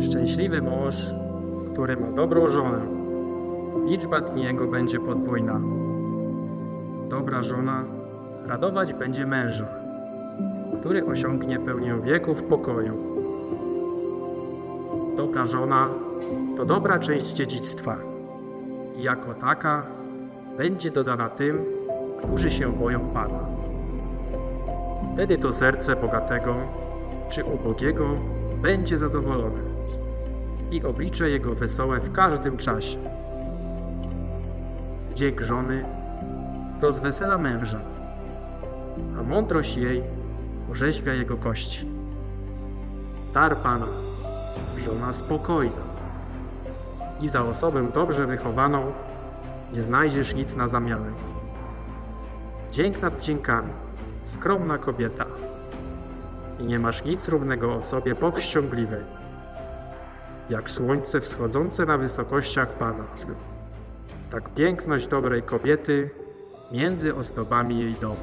Szczęśliwy mąż, który ma dobrą żonę, liczba dni jego będzie podwójna. Dobra żona radować będzie męża, który osiągnie pełnię wieku w pokoju. Dobra żona to dobra część dziedzictwa i jako taka będzie dodana tym, którzy się boją Pana. Wtedy to serce bogatego czy ubogiego będzie zadowolone i oblicze jego wesołe w każdym czasie. Wdzięk żony rozwesela męża, a mądrość jej orzeźwia jego kości. Dar Pana, żona spokojna i za osobę dobrze wychowaną nie znajdziesz nic na zamianę. Dzięk nad dziękami, skromna kobieta i nie masz nic równego osobie powściągliwej, jak słońce wschodzące na wysokościach Pana. Tak piękność dobrej kobiety między ozdobami jej domu.